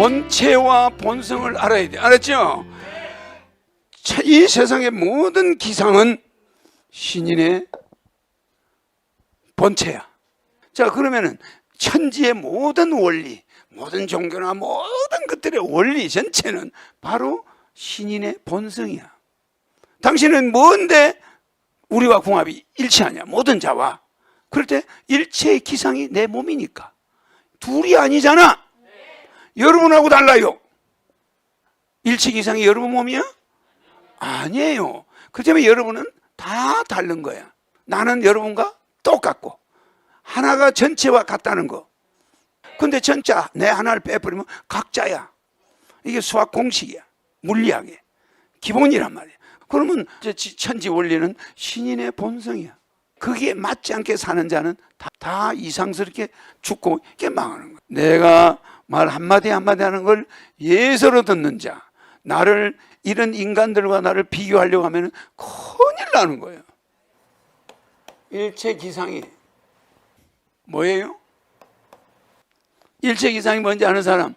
본체와 본성을 알아야 돼. 알았죠? 차- 이 세상의 모든 기상은 신인의 본체야. 자, 그러면은 천지의 모든 원리, 모든 종교나 모든 것들의 원리 전체는 바로 신인의 본성이야. 당신은 뭔데 우리와 궁합이 일치하냐? 모든 자와. 그럴 때 일체의 기상이 내 몸이니까. 둘이 아니잖아. 여러분하고 달라요. 일체 기상이 여러분 몸이야? 아니에요. 그 때문에 여러분은 다 다른 거야. 나는 여러분과 똑같고 하나가 전체와 같다는 거. 근데 전자 내 하나를 빼버리면 각자야. 이게 수학 공식이야. 물리학의 기본이란 말이야. 그러면 천지 원리는 신인의 본성이야. 거기에 맞지 않게 사는 자는 다, 다 이상스럽게 죽고 이게 망하는 거야. 내가 말 한마디 한마디 하는 걸 예서로 듣는 자, 나를 이런 인간들과 나를 비교하려고 하면 큰일 나는 거예요. 일체 기상이 뭐예요? 일체 기상이 뭔지 아는 사람?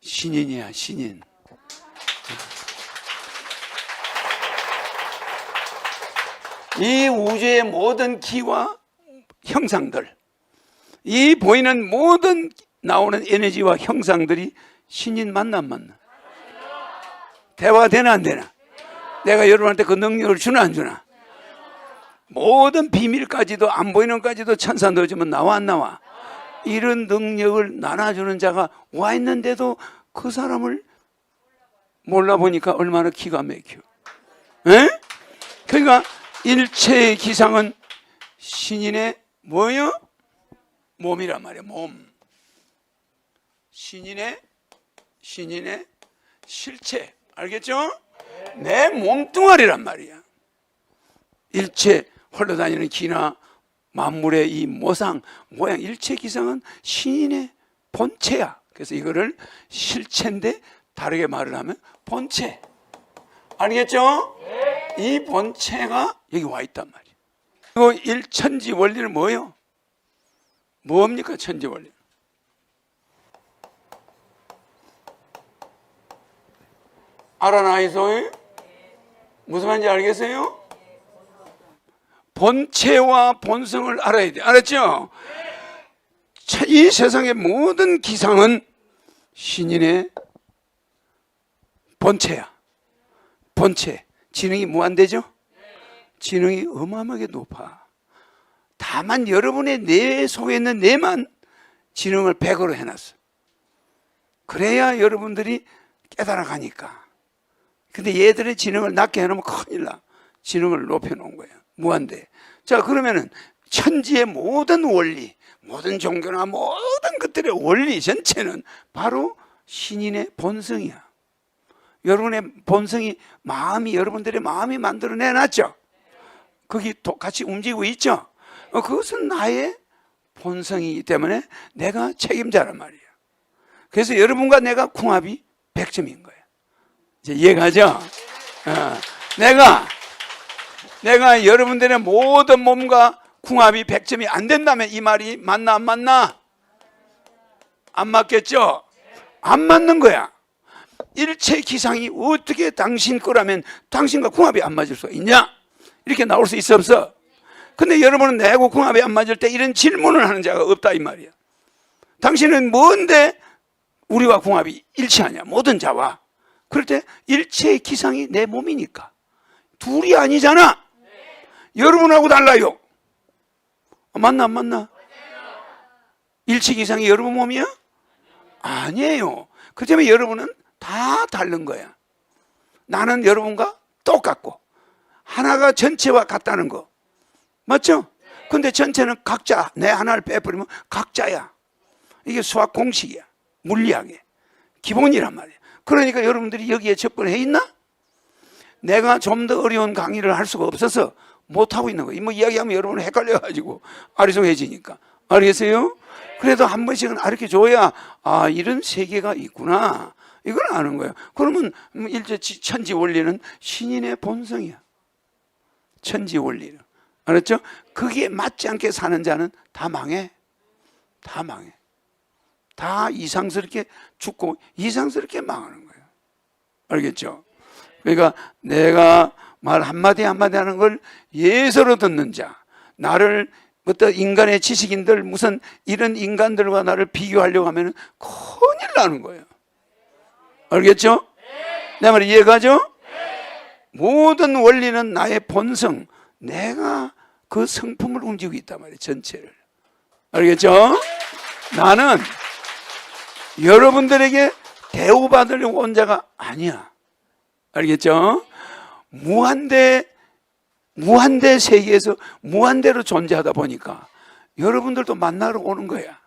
신인이야, 신인. 이 우주의 모든 기와 형상들, 이 보이는 모든 나오는 에너지와 형상들이 신인 안 만나? 대화 되나 안 되나? 내가 여러분한테 그 능력을 주나 안 주나? 모든 비밀까지도 안 보이는 까지도 천사 넣어주면 나와 안 나와? 이런 능력을 나눠주는 자가 와 있는데도 그 사람을 몰라보니까 얼마나 기가 막혀. 에? 그러니까 일체의 기상은 신인의 뭐요? 몸이란 말이야, 몸. 신인의, 신인의 실체. 알겠죠? 내 몸뚱아리란 말이야. 일체 흘러다니는 기나 만물의 이 모상, 모양, 일체 기상은 신인의 본체야. 그래서 이거를 실체인데 다르게 말을 하면 본체. 알겠죠? 이 본체가 여기 와 있단 말이에요. 그리고 일천지 원리는 뭐예요? 뭡니까 천지 원리? 알아나이소? 무슨 말인지 알겠어요? 본체와 본성을 알아야 돼. 알았죠? 차- 이 세상의 모든 기상은 신인의 본체야. 본체. 지능이 무한대죠? 지능이 어마어마하게 높아. 다만 여러분의 뇌 속에 있는 뇌만 지능을 100으로 해놨어. 그래야 여러분들이 깨달아가니까. 근데 얘들의 지능을 낮게 해놓으면 큰일 나. 지능을 높여놓은 거야. 무한대. 자, 그러면은 천지의 모든 원리, 모든 종교나 모든 것들의 원리 전체는 바로 신인의 본성이야. 여러분의 본성이 마음이 여러분들의 마음이 만들어내 놨죠. 거기 도- 같이 움직이고 있죠. 어, 그것은 나의 본성이기 때문에 내가 책임자란 말이에요. 그래서 여러분과 내가 궁합이 100점인 거예요. 이제 이해가죠? 어, 내가 내가 여러분들의 모든 몸과 궁합이 100점이 안 된다면 이 말이 맞나 안 맞나? 안 맞겠죠? 안 맞는 거야. 일체 기상이 어떻게 당신 거라면 당신과 궁합이 안 맞을 수가 있냐? 이렇게 나올 수 있어 없어? 근데 여러분은 내하고 궁합이 안 맞을 때 이런 질문을 하는 자가 없다 이 말이야. 당신은 뭔데 우리와 궁합이 일치하냐? 모든 자와. 그럴 때 일체의 기상이 내 몸이니까. 둘이 아니잖아. 여러분하고 달라요. 어, 맞나 안 맞나? 일체 기상이 여러분 몸이야? 아니에요. 그 때문에 여러분은 다 다른 거야. 나는 여러분과 똑같고 하나가 전체와 같다는 거. 맞죠? 근데 전체는 각자 내 하나를 빼버리면 각자야. 이게 수학 공식이야. 물리학의 기본이란 말이야. 그러니까 여러분들이 여기에 접근해 있나? 내가 좀 더 어려운 강의를 할 수가 없어서 못 하고 있는 거예요. 뭐 이야기하면 여러분 헷갈려 가지고 아리송해지니까. 알겠어요? 그래도 한 번씩은 가르쳐 줘야 아 이런 세계가 있구나. 이걸 아는 거예요. 그러면 뭐 일제 지- 천지 원리는 신인의 본성이야. 천지 원리는 알았죠? 거기에 맞지 않게 사는 자는 다 망해. 다 망해. 다 이상스럽게 죽고 이상스럽게 망하는 거예요. 알겠죠? 그러니까 내가 말 한마디 한마디 하는 걸 예서로 듣는 자, 나를 어떤 인간의 지식인들 무슨 이런 인간들과 나를 비교하려고 하면 큰일 나는 거예요. 알겠죠? 내 말이 이해가죠? 모든 원리는 나의 본성, 내가 그 성품을 움직이고 있단 말이에요. 전체를. 알겠죠? 나는 여러분들에게 대우받으려고 온 자가 아니야. 알겠죠? 무한대, 무한대 세계에서 무한대로 존재하다 보니까 여러분들도 만나러 오는 거야.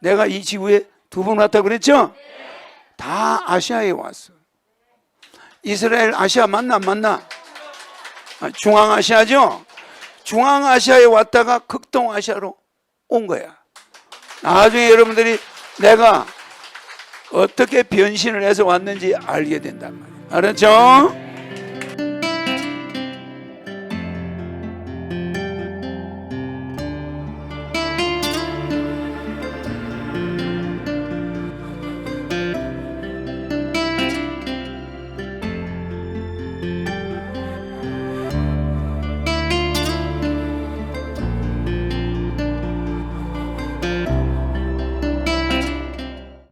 내가 이 지구에 두 번 왔다 그랬죠? 다 아시아에 왔어. 이스라엘 아시아 맞나 안 맞나? 아, 중앙아시아죠? 중앙아시아에 왔다가 극동아시아로 온 거야. 나중에 여러분들이 내가 어떻게 변신을 해서 왔는지 알게 된단 말이에요. 알았죠?